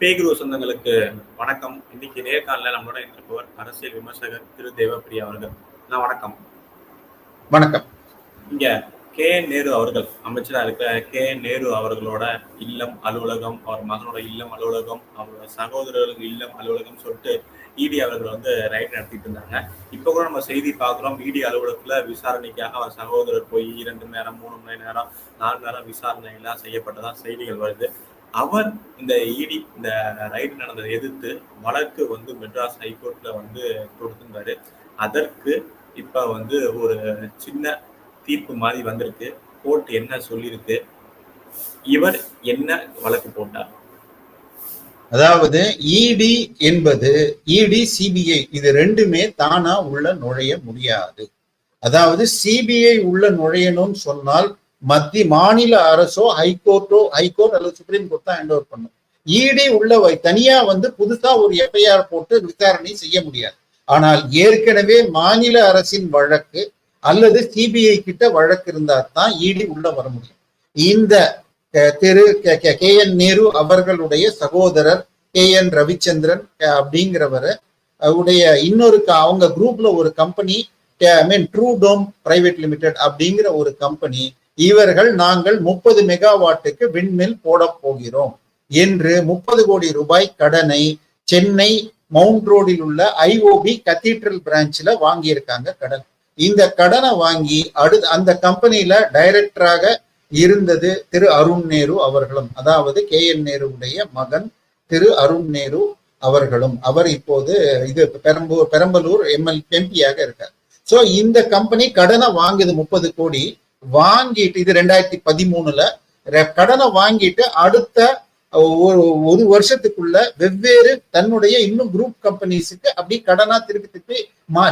பேகுரு சொந்தங்களுக்கு வணக்கம். இன்னைக்கு நேர்காணல நம்மளோட இருப்பவர் அரசியல் விமர்சகர் திரு தேவப்பிரியா அவர்கள். நான் வணக்கம். வணக்கம். இங்க கே நேரு அவர்கள் அமைச்சரா இருக்கிற கே நேரு அவர்களோட இல்லம் அலுவலகம் அவர் மகனோட இல்லம் அலுவலகம் அவரோட சகோதரர்களுக்கு இல்லம் அலுவலகம் சொல்லிட்டு இடி அவர்கள் வந்து ரைட் நடத்திட்டு இருந்தாங்க. இப்ப கூட நம்ம செய்தி பார்க்குறோம். இடி அலுவலகத்துல விசாரணைக்காக அவர் சகோதரர் போய் இரண்டு நேரம் மூணு மணி நேரம் நாலு நேரம் விசாரணை எல்லாம் செய்யப்பட்டதா செய்திகள் வருது. அவர் இந்த இடி இந்த ரைட் நடந்ததை எதிர்த்து வழக்கு வந்து மெட்ராஸ் ஹைகோர்ட்ல வந்து கொடுத்திருந்தாரு. அதற்கு இப்ப வந்து ஒரு சின்ன தீர்ப்பு மாதிரி வந்திருக்கு. கோர்ட் என்ன சொல்லியிருக்கு இவர் என்ன வழக்கு போட்டார்? அதாவது இடி என்பது இடி சிபிஐ இது ரெண்டுமே தானா உள்ள நுழைய முடியாது. அதாவது சிபிஐ உள்ள நுழையணும்னு சொன்னால் மத்திய மாநில அரசோ ஹைகோர்ட்டோ ஹைகோர்ட் அல்லது சுப்ரீம் கோர்ட் தான் ஹேண்ட் ஓவர் பண்ணும் இடி உள்ள தனியா வந்து புதுசா ஒரு எஃப்ஐஆர் போட்டு விசாரணை செய்ய முடியாது. ஆனால் ஏற்கனவே மாநில அரசின் வழக்கு அல்லது சிபிஐ கிட்ட வழக்கு இருந்தா தான் இடி உள்ள வர முடியும். இந்த திரு கே என் நேரு அவர்களுடைய சகோதரர் கே என் ரவிச்சந்திரன் அப்படிங்கிறவரை அப்படிங்கிறவர் உடைய இன்னொரு க- அவங்க குரூப்ல ஒரு company I mean true dome private limited அப்படிங்கிற ஒரு கம்பெனி இவர்கள் நாங்கள் முப்பது மெகாவாட்டுக்கு விண்மில் போட போகிறோம் என்று முப்பது கோடி ரூபாய் கடனை சென்னை மவுண்ட் ரோடில் உள்ள ஐஓபி கத்தீட்ரல் பிரான்ச்ல வாங்கியிருக்காங்க கடன். இந்த கடனை வாங்கி அடு அந்த கம்பெனியில டைரக்டராக இருந்தது திரு அருண் நேரு அவர்களும். அதாவது கே என் நேருடைய மகன் திரு அருண் நேரு அவர்களும். அவர் இப்போது இது பெரம்பூர் பெரம்பலூர் எம்எல் எம்பியாக இருக்கார். சோ இந்த கம்பெனி கடனை வாங்குது முப்பது கோடி. வாங்கிட்டு இது ரெண்டாயிரத்தி பதிமூணுல ரெ- கடனை வாங்கிட்டு அடுத்த ஒரு ஒரு வருஷத்துக்குள்ள வெவ்வேறு தன்னுடைய இன்னும் குரூப் கம்பெனிஸுக்கு அப்படி கடனா திருப்பி திருப்பி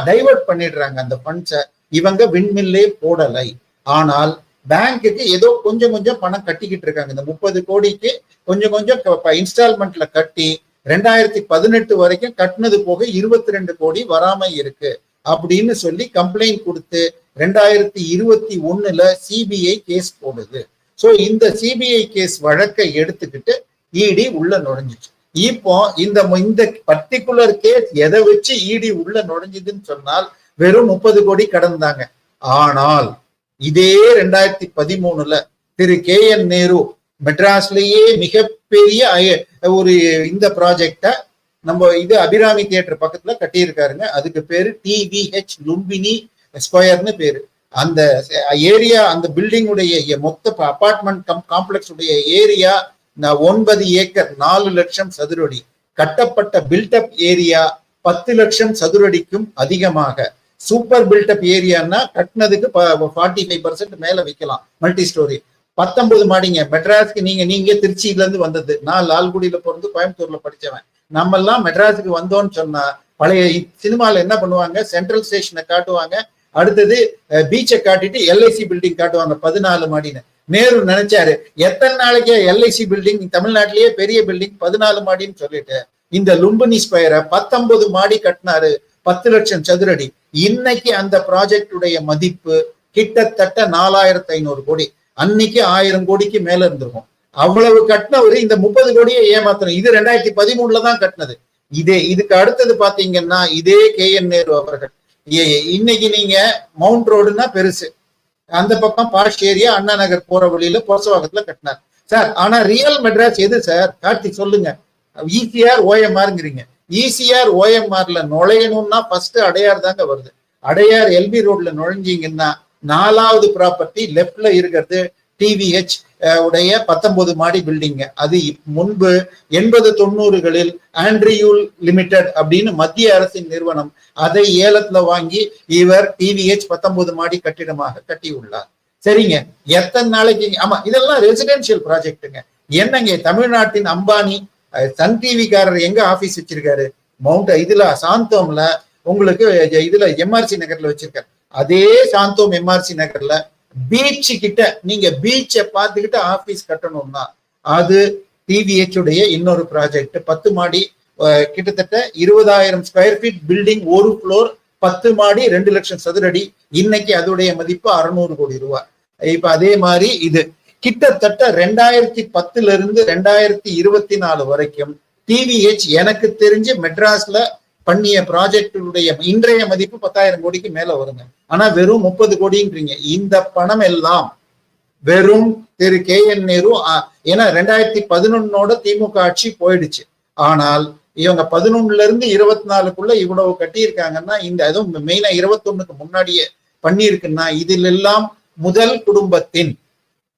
டைவர்ட் பண்ணிடுறாங்க அந்த ஃபண்ட்ஸை இவங்க விண்மில்லே போடலை. ஆனால் பேங்க்குக்கு ஏதோ கொஞ்சம் கொஞ்சம் பணம் கட்டிக்கிட்டு இருக்காங்க. இந்த முப்பது கோடிக்கு கொஞ்சம் கொஞ்சம் இன்ஸ்டால்மெண்ட்ல கட்டி ரெண்டாயிரத்தி பதினெட்டு வரைக்கும் கட்டினது போக இருபத்தி ரெண்டு கோடி வராம இருக்கு. அப்படின்னு சொல்லி கம்ப்ளைண்ட் கொடுத்து ரெண்டாயிரத்தி இருபத்தி ஒண்ணுல சிபிஐ கேஸ் போடுது. சோ இந்த சிபிஐ கேஸ் வழக்கை எடுத்துக்கிட்டு இடி உள்ள நுழைஞ்சிச்சு. இப்போ இந்த இந்த பர்டிகுலர் கேஸ் எதை வச்சு இடி உள்ள நுழைஞ்சதுன்னு சொன்னால் வெறும் முப்பது கோடி கடந்தாங்க. ஆனால் இதே ரெண்டாயிரத்தி பதிமூணுல திரு கே என் நேரு மெட்ராஸ்லயே மிகப்பெரிய ஒரு இந்த ப்ராஜெக்ட நம்ம இது அபிராமி தியேட்டர் பக்கத்துல கட்டியிருக்காருங்க. அதுக்கு பேரு டிவிஹெச் லும்பினி ஸ்கொயர்னு பேரு. அந்த ஏரியா அந்த பில்டிங் உடைய மொத்த அபார்ட்மெண்ட் காம்ப்ளெக்ஸ் உடைய ஏரியா ஒன்பது ஏக்கர் நாலு லட்சம் சதுரடி. கட்டப்பட்ட பில்டப் ஏரியா பத்து லட்சம் சதுரடிக்கும் அதிகமாக. சூப்பர் பில்டப் ஏரியான்னா கட்டினதுக்கு ஃபார்ட்டி ஃபைவ் பர்சன்ட் மேல வைக்கலாம். மல்டி ஸ்டோரி பத்தொன்பது மாடிங்க. மெட்ராஸ்க்கு நீங்க நீங்க திருச்சியில இருந்து வந்தது. நான் லால்குடியில பிறந்து கோயம்புத்தூர்ல படிச்சவன். நம்ம எல்லாம் மெட்ராஸுக்கு வந்தோம்னு சொன்னா பழைய சினிமால என்ன பண்ணுவாங்க? சென்ட்ரல் ஸ்டேஷனை காட்டுவாங்க. அடுத்தது பீச்சை காட்டிட்டு எல்ஐசி பில்டிங் காட்டுவாங்க பதினாலு மாடின்னு. நேரு நினைச்சாரு எத்தனை நாளைக்கு எல்ஐசி பில்டிங் தமிழ்நாட்டிலேயே பெரிய பில்டிங் பதினாலு மாடின்னு சொல்லிட்டு. இந்த லும்பினி ஸ்கொயரை பத்தொன்பது மாடி கட்டினாரு பத்து லட்சம் சதுரடி. இன்னைக்கு அந்த ப்ராஜெக்டுடைய மதிப்பு கிட்டத்தட்ட நாலாயிரத்தி ஐநூறு கோடி. அன்னைக்கு ஆயிரம் கோடிக்கு மேல இருந்திருக்கும். அவ்வளவு கட்டினவர் இந்த முப்பது கோடியை ஏமாத்தணும் இது ரெண்டாயிரத்தி பதிமூணுல தான் கட்டினது. இதே இதுக்கு அடுத்தது பாத்தீங்கன்னா இதே கே என் நேரு அவர்கள். இன்னைக்கு நீங்க மவுண்ட் ரோடுன்னா பெருசு. அந்த பக்கம் பாஷ் ஏரியா அண்ணா நகர் போற வழியில பொரசவாக்கத்துல கட்டினார். சார் ஆனா ரியல் மெட்ராஸ் எது சார்? கார்த்திக் சொல்லுங்க. இசிஆர் ஓஎம்ஆர்ங்கிறீங்க இசிஆர் ஓஎம்ஆர்ல நுழையணும்னா ஃபர்ஸ்ட் அடையார் தாங்க வருது. அடையார் எல்பி ரோட்ல நுழைஞ்சீங்கன்னா நாலாவது ப்ராப்பர்ட்டி லெஃப்ட்ல இருக்கிறது டிவிஹெச் உடைய பத்தொன்பது மாடி பில்டிங் அது முன்பு எண்பது தொண்ணூறுகளில் ஆண்ட்ரியூல் லிமிடெட் அப்படின்னு மத்திய அரசின் நிறுவனம் அதை ஏலத்துல வாங்கி இவர் டிவிஹெச் பத்தொன்பது மாடி கட்டிடமாக கட்டியுள்ளார். சரிங்க. எத்தனை நாளைக்கு? ஆமா இதெல்லாம் ரெசிடென்சியல் ப்ராஜெக்ட்டுங்க என்னங்க தமிழ்நாட்டின் அம்பானி சன் டிவிக்காரர் எங்க ஆபீஸ் வச்சிருக்காரு? மவுண்ட் இதுல சாந்தோம்ல. உங்களுக்கு இதுல எம்ஆர்சி நகர்ல வச்சிருக்காரு. அதே சாந்தோம் எம்ஆர்சி நகர்ல பீச் கிட்ட நீங்க பீச்சை பார்த்துக்கிட்டு ஆபீஸ் கட்டணும்னா அது டிவிஹெச் உடைய இன்னொரு ப்ராஜெக்ட் பத்து மாடி கிட்டத்தட்ட இருபதாயிரம் ஸ்கொயர் ஃபீட் பில்டிங் ஒரு ஃப்ளோர் பத்து மாடி ரெண்டு லட்சம் சதுரடி. இன்னைக்கு அதோடைய மதிப்பு அறுநூறு கோடி ரூபாய். இப்ப அதே மாதிரி இது. கிட்டத்தட்ட ரெண்டாயிரத்தி பத்துல இருந்து ரெண்டாயிரத்தி இருபத்தி நாலு வரைக்கும் டிவிஹெச் எனக்கு தெரிஞ்சு மெட்ராஸ்ல பண்ணிய ப்ராஜெக்டுடைய இன்றைய மதிப்பு பத்தாயிரம் கோடிக்கு மேல வருங்க. ஆனா வெறும் முப்பது கோடின்றீங்க. இந்த பணம் எல்லாம் வெறும் திரு கே என் நேரு ஏன்னா ரெண்டாயிரத்தி பதினொன்னோட திமுக ஆட்சி போயிடுச்சு. ஆனால் இவங்க பதினொன்னுல இருந்து இருபத்தி நாலுக்குள்ள இவ்வளவு கட்டியிருக்காங்கன்னா இந்த அதுவும் மெயினா இருபத்தொன்னுக்கு முன்னாடியே பண்ணியிருக்குன்னா இதில் எல்லாம் முதல் குடும்பத்தின்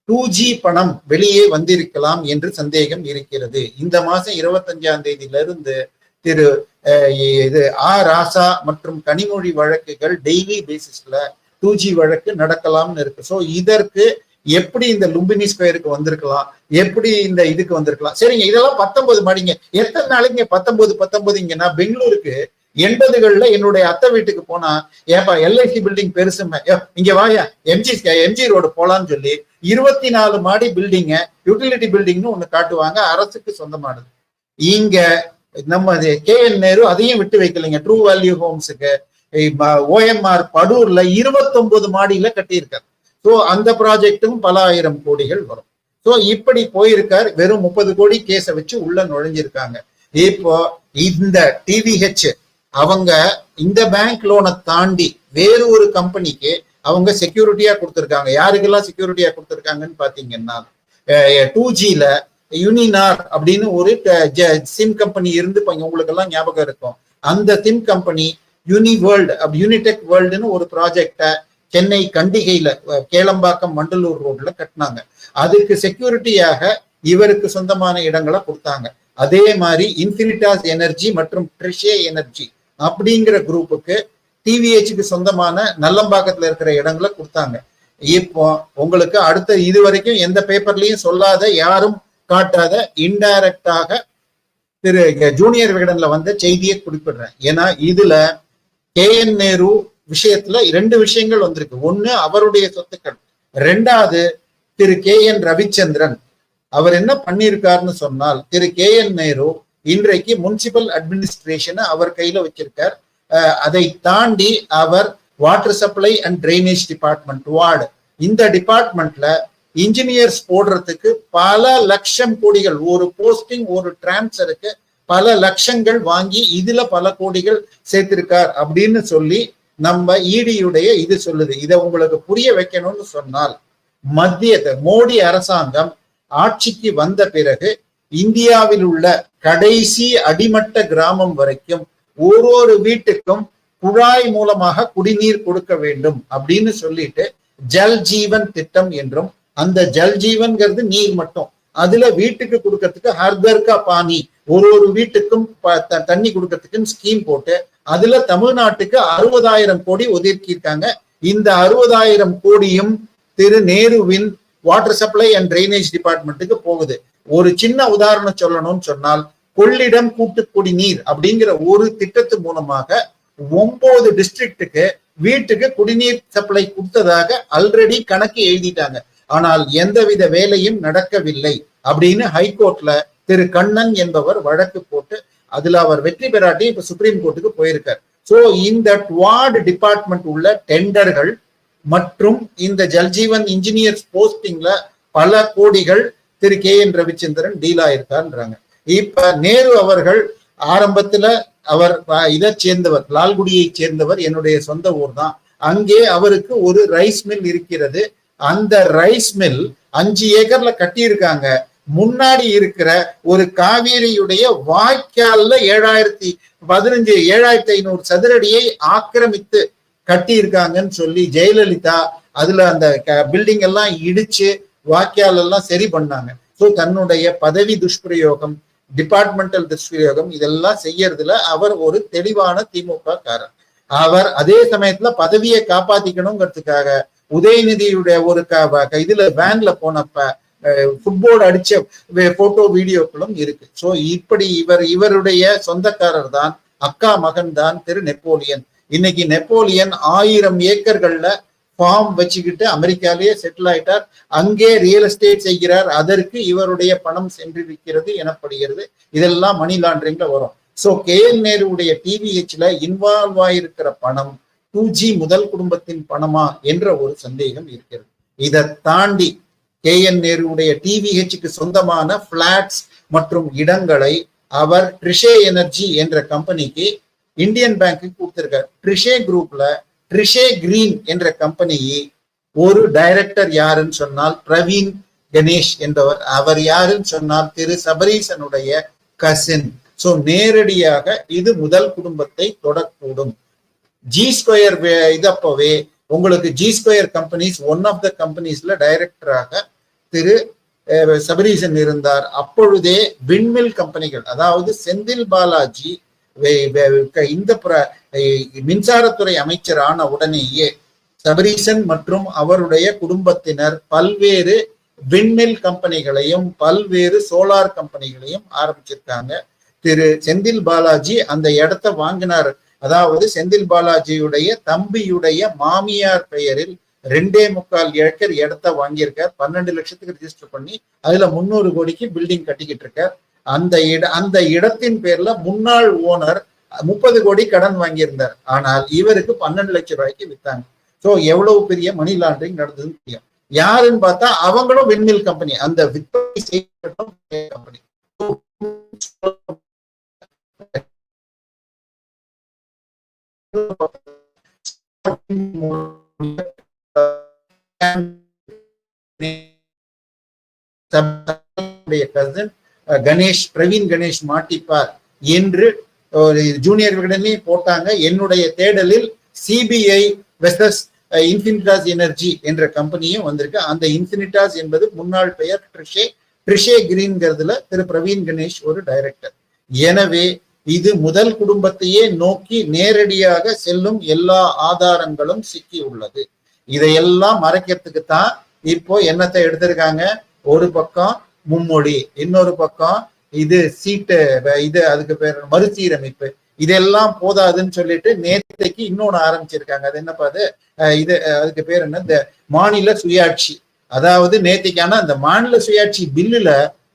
டூ ஜி பணம் வெளியே வந்திருக்கலாம் என்று சந்தேகம் இருக்கிறது. இந்த மாசம் இருபத்தஞ்சாம் தேதியிலிருந்து திரு இது ஆ ராசா மற்றும் கனிமொழி வழக்குகள் டெய்லி பேசிஸ்ல டூ ஜி வழக்கு நடக்கலாம்னு இருக்கு. ஸோ இதற்கு எப்படி இந்த லும்பினி ஸ்கொயருக்கு வந்திருக்கலாம்? எப்படி இந்த இதுக்கு வந்திருக்கலாம்? சரிங்க இதெல்லாம் பத்தொன்பது மாடிங்க. எத்தனை நாளைக்கு பத்தொன்பது பத்தொன்பதுங்கன்னா பெங்களூருக்கு எண்பதுகள்ல என்னுடைய அத்தை வீட்டுக்கு போனா ஏப்பா எல்ஐசி பில்டிங் பெருசுமே இங்க வாயா. எம்ஜி எம்ஜி ரோடு போலான்னு சொல்லி இருபத்தி நாலு மாடி பில்டிங்க யூட்டிலிட்டி பில்டிங்னு ஒண்ணு காட்டுவாங்க அரசுக்கு சொந்தமானது. இங்க நம்ம கே என் நேரு அதையும் விட்டு வைக்கலைங்க. ட்ரூ வேல்யூ ஹோம்ஸுக்கு ஓஎம்ஆர் படூர்ல இருபத்தொன்பது மாடியில கட்டியிருக்காரு. ஸோ அந்த ப்ராஜெக்டும் பல ஆயிரம் கோடிகள் வரும். ஸோ இப்படி போயிருக்கார். வெறும் முப்பது கோடி கேஸை வச்சு உள்ள நுழைஞ்சிருக்காங்க. இப்போ இந்த டிவிஹெச் அவங்க இந்த பேங்க் லோனை தாண்டி வேறு ஒரு கம்பெனிக்கு அவங்க செக்யூரிட்டியா கொடுத்துருக்காங்க. யாருக்கெல்லாம் செக்யூரிட்டியா கொடுத்துருக்காங்கன்னு பாத்தீங்கன்னா டூ ஜில யூனினார் அப்படின்னு ஒரு சிம் கம்பெனி இருந்து உங்களுக்கு எல்லாம் ஞாபகம் இருக்கும். அந்த sim company Uniworld Unitech வேர்ல்டுன்னு ஒரு ப்ராஜெக்டை சென்னை கண்டிகையில கேளம்பாக்கம் மண்டலூர் ரோட்ல கட்டினாங்க. அதுக்கு செக்யூரிட்டியாக இவருக்கு சொந்தமான இடங்களை கொடுத்தாங்க. அதே மாதிரி இன்ஃபினிட்டாஸ் எனர்ஜி மற்றும் ட்ரிஷே எனர்ஜி அப்படிங்கிற குரூப்புக்கு டிவிஹெச்சுக்கு சொந்தமான நல்லம்பாக்கத்துல இருக்கிற இடங்களை கொடுத்தாங்க. இப்போ உங்களுக்கு அடுத்த இது வரைக்கும் எந்த பேப்பர்லயும் சொல்லாத யாரும் காட்டாத இன்டைரக்டாக திரு ஜூனியர் விகடன்ல வந்த செய்தியை குறிப்பிடுறேன். ஏன்னா இதுல கே என் நேரு விஷயத்துல ரெண்டு விஷயங்கள் வந்திருக்கு. ஒண்ணு அவருடைய சொத்துக்கள். ரெண்டாவது திரு கே என் ரவிச்சந்திரன். அவர் என்ன பண்ணியிருக்காருன்னு சொன்னால் திரு கே என் நேரு இன்றைக்கு முனிசிபல் அட்மினிஸ்ட்ரேஷனை அவர் கையில வச்சிருக்கார். அஹ் அதை தாண்டி அவர் water supply and drainage department ward இந்த டிபார்ட்மெண்ட்ல இன்ஜினியர்ஸ் போடுறதுக்கு பல லட்சம் கோடிகள் ஒரு போஸ்டிங் ஒரு டிரான்ஸ்ஃபருக்கு பல லட்சங்கள் வாங்கி இதுல பல கோடிகள் சேர்த்திருக்கார் அப்படின்னு சொல்லி நம்ம ஈடியுடைய இது சொல்லுது. இதை உங்களுக்கு புரிய வைக்கணும்னு சொன்னால் மத்திய மோடி அரசாங்கம் ஆட்சிக்கு வந்த பிறகு இந்தியாவில் உள்ள கடைசி அடிமட்ட கிராமம் வரைக்கும் ஒரு ஒரு வீட்டுக்கும் குழாய் மூலமாக குடிநீர் கொடுக்க வேண்டும் அப்படின்னு சொல்லிட்டு ஜல் ஜீவன் திட்டம் என்றும் அந்த ஜல் ஜீவன்கிறது நீர் மட்டும். அதுல வீட்டுக்கு கொடுக்கறதுக்கு ஹர்தர்கா பானி ஒரு ஒரு வீட்டுக்கும் ப- த- தண்ணி கொடுக்கறதுக்குன்னு ஸ்கீம் போட்டு அதுல தமிழ்நாட்டுக்கு அறுபதாயிரம் கோடி ஒதுக்கியிருக்காங்க. இந்த அறுபதாயிரம் கோடியும் திரு நேருவின் வாட்டர் சப்ளை அண்ட் ட்ரைனேஜ் டிபார்ட்மெண்ட்டுக்கு போகுது. ஒரு சின்ன உதாரணம் சொல்லணும்னு சொன்னால் கொள்ளிடம் கூட்டு குடிநீர் அப்படிங்கிற ஒரு திட்டத்து மூலமாக ஒன்பது டிஸ்ட்ரிக்ட்டுக்கு வீட்டுக்கு குடிநீர் சப்ளை கொடுத்ததாக ஆல்ரெடி கணக்கு எழுதிட்டாங்க. ஆனால் எந்தவித வேலையும் நடக்கவில்லை அப்படின்னு ஹைகோர்ட்ல திரு கண்ணன் என்பவர் வழக்கு போட்டு அதுல அவர் வெற்றி பெறாட்டி இப்ப சுப்ரீம் கோர்ட்டுக்கு போயிருக்கார். சோ இந்த வார்டு டிபார்ட்மெண்ட் உள்ள டெண்டர்கள் மற்றும் இந்த ஜல்ஜீவன் இன்ஜினியர்ஸ் போஸ்டிங்ல பல கோடிகள் Thiru K N Ravichandran deal ஆயிருக்கான்றாங்க இப்ப நேரு அவர்கள் ஆரம்பத்துல அவர் இதை சேர்ந்தவர் லால்குடியை சேர்ந்தவர் என்னுடைய சொந்த ஊர் தான் அங்கே அவருக்கு ஒரு ரைஸ் மில் இருக்கிறது. அந்த ரைஸ் மில் அஞ்சு ஏக்கர்ல கட்டியிருக்காங்க. முன்னாடி இருக்கிற ஒரு காவேரியுடைய வாய்க்கால்ல ஏழாயிரத்தி பதினஞ்சு ஏழாயிரத்தி ஐநூறு சதுரடியை ஆக்கிரமித்து கட்டியிருக்காங்கன்னு சொல்லி ஜெயலலிதா அதுல அந்த பில்டிங் எல்லாம் இடிச்சு வாக்கியால் எல்லாம் சரி பண்ணாங்க. ஸோ தன்னுடைய பதவி துஷ்பிரயோகம் டிபார்ட்மெண்டல் துஷ்பிரயோகம் இதெல்லாம் செய்யறதுல அவர் ஒரு தெளிவான திமுக காரர் அவர் அதே சமயத்துல பதவியை காப்பாத்திக்கணுங்கிறதுக்காக உதயநிதியுடைய ஒரு க- வ- இதுல வேன்ல போனப்ப ஃபுட்போர்டு அடிச்ச போட்டோ வீடியோக்களும் இருக்கு. சோ இப்படி இவர் இவருடைய சொந்தக்காரர் தான் அக்கா மகன் தான் திரு நெப்போலியன். இன்னைக்கு நெப்போலியன் ஆயிரம் ஏக்கர்கள்ல ஃபார்ம் வச்சுக்கிட்டு அமெரிக்காலேயே செட்டில் ஆயிட்டார். அங்கே ரியல் எஸ்டேட் செய்கிறார். அதற்கு இவருடைய பணம் சென்றிருக்கிறது எனப்படுகிறது. இதெல்லாம் மணி லாண்டரிங்ல வரும். சோ கே என் நேருடைய டிவிஹெச்ல இன்வால்வ் ஆயிருக்கிற பணம் டூ ஜி முதல் குடும்பத்தின் பணமா என்ற ஒரு சந்தேகம் இருக்கிறது. இதை தாண்டி கே என் நேருடைய டிவிஹெச்சுக்கு சொந்தமான பிளாட்ஸ் மற்றும் இடங்களை அவர் ட்ரிஷே எனர்ஜி என்ற கம்பெனிக்கு இந்தியன் பேங்க்கு கொடுத்திருக்கார். ட்ரிஷே குரூப்ல ட்ரிஷே கிரீன் என்ற கம்பெனியை ஒரு டைரக்டர் யாருன்னு சொன்னால் பிரவீன் கணேஷ் என்பவர். அவர் யாருன்னு சொன்னால் திரு சபரீசனுடைய கசின் சோ நேரடியாக இது முதல் குடும்பத்தை தொடக்கூடும். ஜி ஸ்கொயர் இதப்பவே உங்களுக்கு G square companies one of the கம்பெனிஸ்ல டைரக்டராக திரு சபரீசன் இருந்தார். அப்பொழுதே விண்மில் கம்பெனிகள் அதாவது செந்தில் பாலாஜி இந்த மின்சாரத்துறை அமைச்சர் ஆன உடனேயே சபரீசன் மற்றும் அவருடைய குடும்பத்தினர் பல்வேறு விண்மில் கம்பெனிகளையும் பல்வேறு சோலார் கம்பெனிகளையும் ஆரம்பிச்சிருக்காங்க. திரு செந்தில் பாலாஜி அந்த இடத்த வாங்கினார். அதாவது செந்தில் பாலாஜியுடைய தம்பியுடைய மாமியார் பெயரில் ரெண்டே முக்கால் ஏக்கர் இடத்த வாங்கியிருக்கார். பன்னெண்டு லட்சத்துக்கு ரிஜிஸ்டர் பண்ணி அதுல முன்னூறு கோடிக்கு பில்டிங் கட்டிக்கிட்டு இருக்கார். அந்த இட அந்த இடத்தின் பேர்ல முன்னாள் ஓனர் முப்பது கோடி கடன் வாங்கியிருந்தார். ஆனால் இவருக்கு பன்னெண்டு லட்சம் ரூபாய்க்கு வித்தாங்க. சோ எவ்வளவு பெரிய மணி லாண்டரிங் நடந்ததுன்னு தெரியும். யாருன்னு பார்த்தா அவங்களும் விண்மில் கம்பெனி அந்த விற்பனை செய்யப்பட்ட கணேஷ் பிரவீன் கணேஷ் மாட்டிப்பார் என்று ஒரு ஜூனியர்களிடமே போட்டாங்க. என்னுடைய தேடலில் சிபிஐ வெசஸ் இன்ஃபினிட்டாஸ் எனர்ஜி என்ற கம்பெனியும் வந்திருக்கு. அந்த இன்ஃபினிட்டாஸ் என்பது முன்னாள் பெயர் ட்ரிஷே ட்ரிஷே கிரீன்கிறதுல திரு பிரவீன் கணேஷ் ஒரு டைரக்டர் எனவே இது முதல் குடும்பத்தையே நோக்கி நேரடியாக செல்லும் எல்லா ஆதாரங்களும் சிக்கி உள்ளது. இதையெல்லாம் மறைக்கிறதுக்கு தான் இப்போ என்னத்தை எடுத்திருக்காங்க? ஒரு பக்கம் மும்மொழி இன்னொரு பக்கம் இது சீட்டு இது அதுக்கு பேர் மறுசீரமைப்பு. இதெல்லாம் போதாதுன்னு சொல்லிட்டு நேத்தைக்கு இன்னொன்னு ஆரம்பிச்சிருக்காங்க. அது என்னப்பா அது? அஹ் இது அதுக்கு பேர் என்ன? இந்த மாநில சுயாட்சி. அதாவது நேத்திக்கான அந்த மாநில சுயாட்சி பில்லுல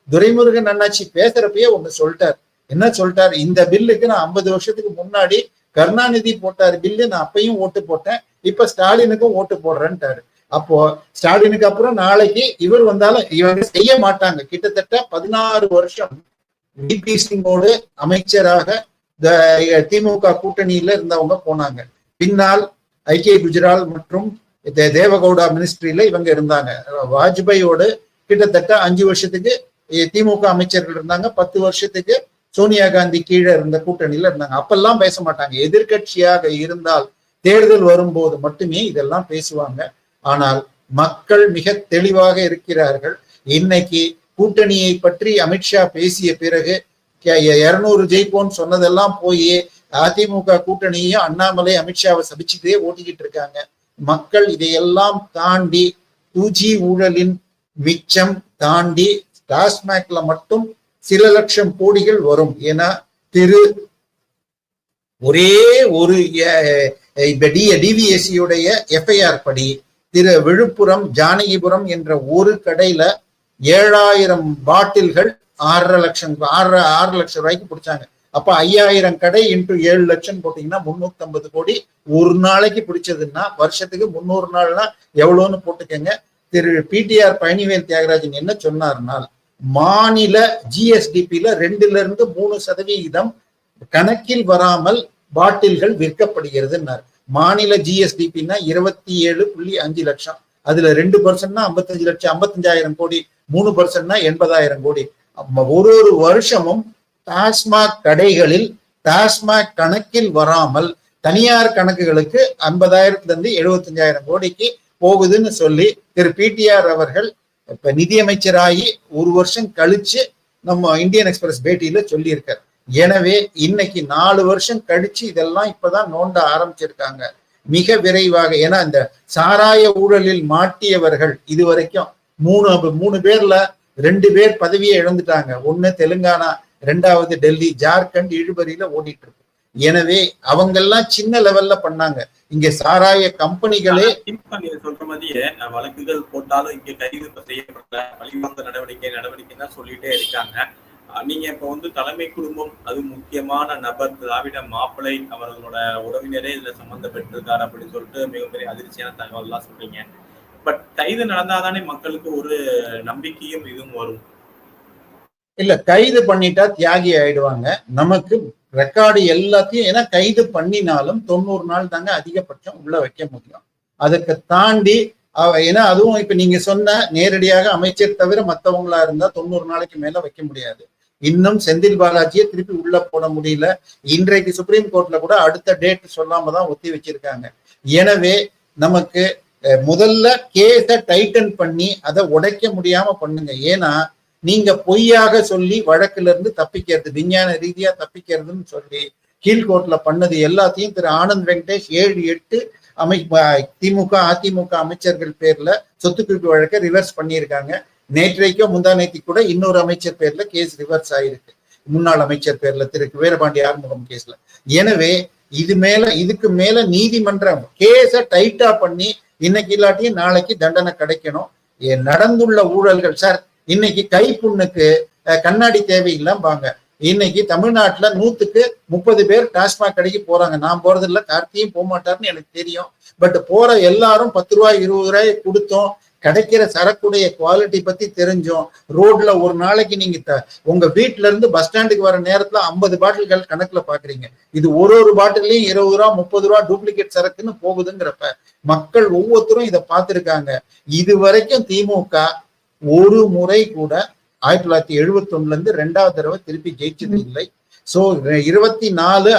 துரைமுருகன் அண்ணாச்சி பேசுறப்பயே ஒண்ணு சொல்லிட்டார். என்ன சொல்லிட்டாரு? இந்த பில்லுக்கு நான் ஐம்பது வருஷத்துக்கு முன்னாடி கருணாநிதி போட்டாரு பில்லு நான் அப்பையும் ஓட்டு போட்டேன். இப்ப ஸ்டாலினுக்கும் ஓட்டு போடுறேன்ட்டாரு. அப்போ ஸ்டாலினுக்கு அப்புறம் நாளைக்கு இவர் வந்தாலும் இவங்க செய்ய மாட்டாங்க. கிட்டத்தட்ட பதினாறு வருஷம் டிபி சிங்கோடு அமைச்சராக த- திமுக கூட்டணியில இருந்தவங்க போனாங்க. பின்னால் ஐக்கிய குஜரால் மற்றும் தேவகவுடா மினிஸ்ட்ரியில இவங்க இருந்தாங்க. வாஜ்பாயோடு கிட்டத்தட்ட அஞ்சு வருஷத்துக்கு திமுக அமைச்சர்கள் இருந்தாங்க. பத்து வருஷத்துக்கு சோனியா காந்தி கீழே இருந்த கூட்டணியில இருந்தாங்க. அப்பெல்லாம் பேச மாட்டாங்க. எதிர்க்கட்சியாக இருந்தால் தேர்தல் வரும்போது மட்டுமே இதெல்லாம் பேசுவாங்க. ஆனால் மக்கள் மிக தெளிவாக இருக்கிறார்கள். இன்னைக்கு கூட்டணியை பற்றி அமித்ஷா பேசிய பிறகு இருநூறு ஜெயிப்போன்னு சொன்னதெல்லாம் போய் அதிமுக கூட்டணியும் அண்ணாமலை அமித்ஷாவை சபிச்சுக்கிட்டே ஓட்டிக்கிட்டு இருக்காங்க. மக்கள் இதையெல்லாம் தாண்டி டூ ஊழலின் மிச்சம் தாண்டி டாஸ்மேக்ல மட்டும் சில லட்சம் கோடிகள் வரும். ஏன்னா திரு ஒரே ஒரு டிவிஎஸ்சியுடைய எஃப்ஐஆர் படி திரு விழுப்புரம் ஜானகிபுரம் என்ற ஒரு கடையில ஏழாயிரம் பாட்டில்கள் ஆறரை லட்சம் ஆறு ஆறு லட்சம் ரூபாய்க்கு பிடிச்சாங்க. அப்ப ஐயாயிரம் கடை இன்ட்டு ஏழு லட்சம் போட்டீங்கன்னா முன்னூத்தி ஐம்பது கோடி ஒரு நாளைக்கு பிடிச்சதுன்னா வருஷத்துக்கு முன்னூறு நாள்னா எவ்வளவுன்னு போட்டுக்கங்க. திரு பிடிஆர் பழனிவேல் தியாகராஜன் என்ன சொன்னார்னால் மாநில ஜிஎஸ்டிபில ரெண்டுல இருந்து மூணு சதவீதம் கணக்கில் வராமல் பாட்டில்கள் விற்கப்படுகிறதுன்னார். மாநில ஜிஎஸ்டிபின்னா இருபத்தி ஏழு புள்ளி அஞ்சு லட்சம். அதுல ரெண்டு பர்சன்ட்னா ஐம்பத்தஞ்சு லட்சம் ஐம்பத்தஞ்சாயிரம் கோடி மூணு பர்சன்ட்னா எண்பதாயிரம் கோடி. ஒரு ஒரு வருஷமும் டாஸ்மாக் கடைகளில் டாஸ்மாக் கணக்கில் வராமல் தனியார் கணக்குகளுக்கு ஐம்பதாயிரத்துல இருந்து எழுபத்தஞ்சாயிரம் கோடிக்கு போகுதுன்னு சொல்லி திரு பிடிஆர் அவர்கள் இப்ப நிதியமைச்சராகி ஒரு வருஷம் கழிச்சு நம்ம இந்தியன் எக்ஸ்பிரஸ் பேட்டியில சொல்லியிருக்கார். எனவே இன்னைக்கு நாலு வருஷம் கழிச்சு இதெல்லாம் இப்பதான் நோண்ட ஆரம்பிச்சிருக்காங்க. மிக விரைவாக ஏன்னா இந்த சாராய ஊழலில் மாட்டியவர்கள் இது வரைக்கும் மூணு மூணு பேர்ல ரெண்டு பேர் பதவியை இழந்துட்டாங்க. ஒண்ணு தெலுங்கானா ரெண்டாவது டெல்லி ஜார்க்கண்ட் இழுபறியில ஓடிட்டு இருக்கு. எனவே அவங்கெல்லாம் சின்ன லெவல்ல பண்ணாங்க. இங்க சாராய கம்பெனிகளே சொல்ற மாதிரியே வழக்குகள் போட்டாலும் இங்க கைது செய்யப்பட்ட பழிவாங்க நடவடிக்கை நடவடிக்கை தான் சொல்லிட்டே இருக்காங்க. நீங்க இப்ப வந்து தலைமை குடும்பம் அது முக்கியமான நபர் திராவிட மாப்பிளை அவர்களோட உறவினரே இதுல சம்பந்தப்பட்டிருக்காரு அப்படின்னு சொல்லிட்டு மிகப்பெரிய அதிர்ச்சியான தகவல் எல்லாம் சொல்றீங்க. பட் கைது நடந்தாதானே மக்களுக்கு ஒரு நம்பிக்கையும் இதுவும் வரும். இல்ல கைது பண்ணிட்டா தியாகி ஆயிடுவாங்க. நமக்கு ரெக்கார்டு எல்லாத்தையும் ஏன்னா கைது பண்ணினாலும் தொண்ணூறு நாள் தாங்க அதிகபட்சம் உள்ள வைக்க முடியும். அதுக்கு தாண்டி ஏன்னா அதுவும் இப்ப நீங்க சொன்ன நேரடியாக அமைச்சர் தவிர மற்றவங்களா இருந்தா தொண்ணூறு நாளைக்கு மேல வைக்க முடியாது. இன்னும் செந்தில் பாலாஜியை திருப்பி உள்ள போட முடியல. இன்றைக்கு சுப்ரீம் கோர்ட்ல கூட அடுத்த டேட் சொல்லாம தான் ஒத்தி வச்சிருக்காங்க. எனவே நமக்கு முதல்ல கேஸை டைட்டன் பண்ணி அதை உடைக்க முடியாம பண்ணுங்க. ஏன்னா நீங்க பொய்யாக சொல்லி வழக்குல இருந்து தப்பிக்கிறது விஞ்ஞான ரீதியா தப்பிக்கிறதுன்னு சொல்லி கீழ்கோர்ட்ல பண்ணது எல்லாத்தையும் திரு ஆனந்த் வெங்கடேஷ் ஏழு எட்டு அமை திமுக அதிமுக அமைச்சர்கள் பேர்ல சொத்துக்குவிப்பு வழக்கை ரிவர்ஸ் பண்ணியிருக்காங்க. நேற்றைக்கோ முந்தா நேத்திக்கு கூட இன்னொரு அமைச்சர் பேர்ல கேஸ் ரிவர்ஸ் ஆயிருக்கு. முன்னாள் அமைச்சர் பேர்ல திரு வீரபாண்டி ஆறுமுகம் கேஸ்ல எனவே இது மேல இதுக்கு மேல நீதிமன்றம் கேஸ டைட்டா பண்ணி இன்னைக்கு இல்லாட்டியும் நாளைக்கு தண்டனை கிடைக்கணும். நடந்துள்ள ஊழல்கள் சார் இன்னைக்கு கைப்புண்ணுக்கு கண்ணாடி தேவையில்லாம்பாங்க. இன்னைக்கு தமிழ்நாட்டுல நூத்துக்கு முப்பது பேர் டாஸ்மாக் கடைக்கு போறாங்க. நான் போறது இல்ல கார்த்தியும் போக மாட்டாருன்னு எனக்கு தெரியும். பட் போற எல்லாரும் பத்து ரூபாய் இருபது ரூபாய் கொடுத்தோம். கிடைக்கிற சரக்குடைய குவாலிட்டி பத்தி தெரிஞ்சோம். ரோட்ல ஒரு நாளைக்கு நீங்க த- உங்க வீட்டுல இருந்து பஸ் ஸ்டாண்டுக்கு வர நேரத்துல ஐம்பது பாட்டில்கள் கணக்குல பாக்குறீங்க. இது ஒரு ஒரு பாட்டிலையும் இருபது ரூபா முப்பது ரூபா டூப்ளிகேட் சரக்குன்னு போகுதுங்கிறப்ப மக்கள் ஒவ்வொருத்தரும் இதை பார்த்திருக்காங்க. இது வரைக்கும் திமுக ஒரு முறை கூட ஆயிரத்தி தொள்ளாயிரத்தி எழுபத்தி ஒண்ணுல இருந்து ரெண்டாவது தடவை திருப்பி ஜெயிச்சது இல்லை. சோ இருபத்தி நாலு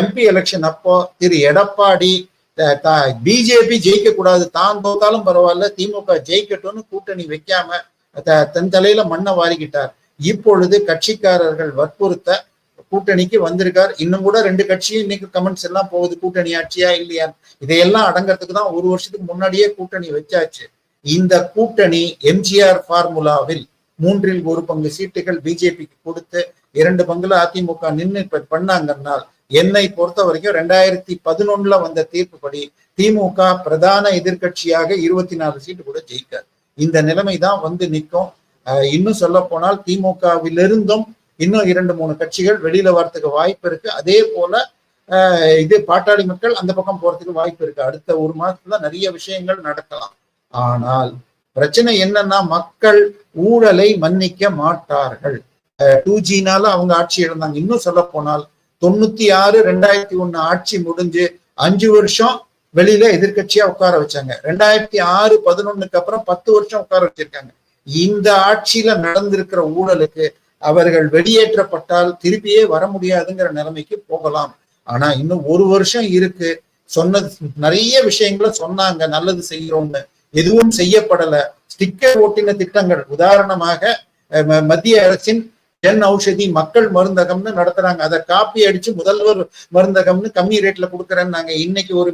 எம்பி எலெக்ஷன் அப்போ திரு எடப்பாடி பிஜேபி ஜெயிக்க கூடாது தான் தோத்தாலும் பரவாயில்ல. திமுக ஜெயிக்கட்டும்னு கூட்டணி வைக்காம தன் தலையில மண்ணை வாரிக்கிட்டார். இப்பொழுது கட்சிக்காரர்கள் வற்புறுத்த கூட்டணிக்கு வந்திருக்கார். இன்னும் கூட ரெண்டு கட்சியும் இன்னைக்கு கமெண்ட்ஸ் எல்லாம் போகுது. கூட்டணி ஆட்சியா இல்லையா இதையெல்லாம் அடங்கறதுக்கு தான் ஒரு வருஷத்துக்கு முன்னாடியே கூட்டணி வச்சாச்சு. இந்த கூட்டணி எம்ஜிஆர் ஃபார்முலாவில் மூன்றில் ஒரு பங்கு சீட்டுகள் பிஜேபிக்கு கொடுத்து இரண்டு பங்குல அதிமுக நின்று பண்ணாங்கன்னால் என்னை பொறுத்த வரைக்கும் ரெண்டாயிரத்தி பதினொன்னுல வந்த தீர்ப்புப்படி திமுக பிரதான எதிர்க்கட்சியாக இருபத்தி நாலு சீட்டு கூட ஜெயிக்காது. இந்த நிலைமை தான் வந்து நிற்கும். அஹ் இன்னும் சொல்ல போனால் திமுகவிலிருந்தும் இன்னும் இரண்டு மூணு கட்சிகள் வெளியில வரத்துக்கு வாய்ப்பு இருக்கு. அதே போல இது பாட்டாளி மக்கள் அந்த பக்கம் போறதுக்கு வாய்ப்பு இருக்கு. அடுத்த ஒரு மாதத்துல நிறைய விஷயங்கள் நடக்கலாம். ஆனால் பிரச்சனை என்னன்னா மக்கள் ஊழலை மன்னிக்க மாட்டார்கள். டூ ஜினால அவங்க ஆட்சி இழந்தாங்க. இன்னும் சொல்ல போனால் தொண்ணூத்தி ஆறு ரெண்டாயிரத்தி ஒண்ணு ஆட்சி முடிஞ்சு அஞ்சு வருஷம் வெளியில எதிர்கட்சியா உட்கார வச்சாங்க. ரெண்டாயிரத்தி ஆறு பதினொன்னுக்கு அப்புறம் பத்து வருஷம் உட்கார வச்சிருக்காங்க. இந்த ஆட்சியில நடந்திருக்கிற ஊழலுக்கு அவர்கள் வெளியேற்றப்பட்டால் திருப்பியே வர முடியாதுங்கிற நிலைமைக்கு போகலாம். ஆனா இன்னும் ஒரு வருஷம் இருக்கு. சொன்னது நிறைய விஷயங்களை சொன்னாங்க. நல்லது செய்யறோம்னு. எதுவும் செய்யப்படல. ஸ்டிக்கர் ஓட்டின திட்டங்கள். உதாரணமாக மத்திய அரசின் ஜன் ஔஷதி மக்கள் மருந்தகம்னு நடத்துறாங்க. அதை காப்பி அடிச்சு முதல்வர் மருந்தகம்னு கம்மி ரேட்ல கொடுக்குறேன்னு நாங்க இன்னைக்கு ஒரு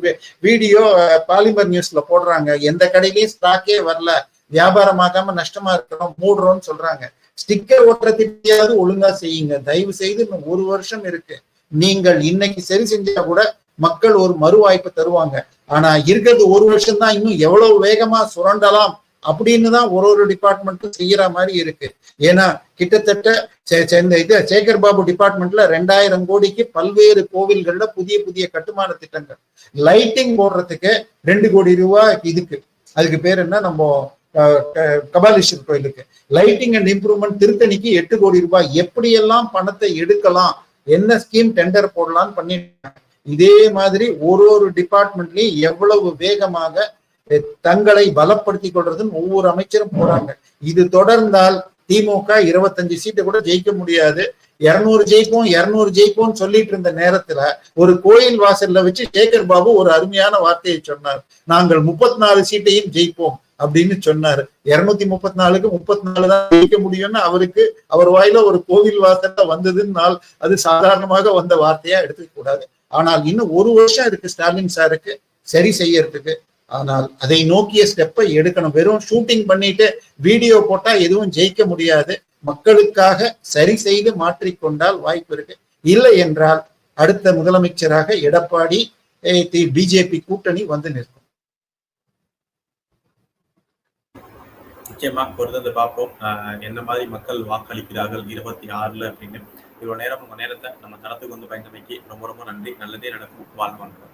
வீடியோ பாலிமர் நியூஸ்ல போடுறாங்க. எந்த கடையிலயும் ஸ்டாக்கே வரல. வியாபாரமாகாம நஷ்டமா இருக்கிறோம். மூடுறோம்னு சொல்றாங்க. ஸ்டிக்கர் ஓட்டுற திட்டியாவது ஒழுங்கா செய்யுங்க. தயவு செய்து இன்னும் ஒரு வருஷம் இருக்கு. நீங்கள் இன்னைக்கு சரி செஞ்சா கூட மக்கள் ஒரு மறு வாய்ப்பு தருவாங்க. ஆனா இருக்கிறது ஒரு வருஷம் தான் இன்னும் எவ்வளவு வேகமா சுரண்டலாம் அப்படின்னு தான் ஒரு ஒரு டிபார்ட்மெண்ட்டும் செய்யற மாதிரி இருக்கு. ஏன்னா கிட்டத்தட்ட சே- இந்த இது சேகர் பாபு டிபார்ட்மெண்ட்ல ரெண்டாயிரம் கோடிக்கு பல்வேறு கோவில்கள்ல புதிய புதிய கட்டுமான திட்டங்கள். லைட்டிங் போடுறதுக்கு ரெண்டு கோடி ரூபாய் இதுக்கு. அதுக்கு பேர் என்ன? நம்ம க- கபாலீஸ்வரர் கோயிலுக்கு. லைட்டிங் அண்ட் இம்ப்ரூவ்மெண்ட் திருத்தணிக்கு எட்டு கோடி ரூபாய். எப்படியெல்லாம் பணத்தை எடுக்கலாம்? என்ன ஸ்கீம் டெண்டர் போடலாம்னு பண்ணிட்டாங்க இதே மாதிரி ஒரு ஒரு டிபார்ட்மெண்ட்லயும் எவ்வளவு வேகமாக தங்களை பலப்படுத்திக் கொள்றதுன்னு ஒவ்வொரு அமைச்சரும் போறாங்க. இது தொடர்ந்தால் திமுக இருபத்தஞ்சு சீட்டை கூட ஜெயிக்க முடியாது. இருநூறு ஜெயிப்போம் இருநூறு ஜெயிப்போம்னு சொல்லிட்டு இருந்த நேரத்துல ஒரு கோயில் வாசல்ல வச்சு சேகர் பாபு ஒரு அருமையான வார்த்தையை சொன்னார். நாங்கள் முப்பத்தி நாலு சீட்டையும் ஜெயிப்போம் அப்படின்னு சொன்னாரு. இருநூத்தி முப்பத்தி நாலுக்கு முப்பத்தி நாலு தான் ஜெயிக்க முடியும்னு அவருக்கு அவர் வாயில ஒரு கோவில் வார்த்தை வந்ததுன்னால் அது சாதாரணமாக வந்த வார்த்தையா எடுத்துக்க கூடாது. ஆனால் இன்னும் ஒரு வருஷம் இருக்கு ஸ்டாலின் சாருக்கு சரி செய்யறதுக்கு. ஆனால் அதை நோக்கிய ஸ்டெப்பை எடுக்கணும். வெறும் ஷூட்டிங் பண்ணிட்டு வீடியோ போட்டா எதுவும் ஜெயிக்க முடியாது. மக்களுக்காக சரி செய்து மாற்றிக்கொண்டால் வாய்ப்பு இருக்கு. இல்லை என்றால் அடுத்த முதலமைச்சராக எடப்பாடி பிஜேபி கூட்டணி வந்து நிற்கும். நிச்சயமா பொறுத்து பார்ப்போம். என்ன மாதிரி மக்கள் வாக்களிக்கிறார்கள் இருபத்தி ஆறுல அப்படின்னு. இவ்வளவு நேரம் உங்கள் நேரத்தை நம்ம தளத்துக்கு வந்து பயன்படுத்தி ரொம்ப ரொம்ப நன்றி. நல்லதே நடக்கும். வாழ்வாங்க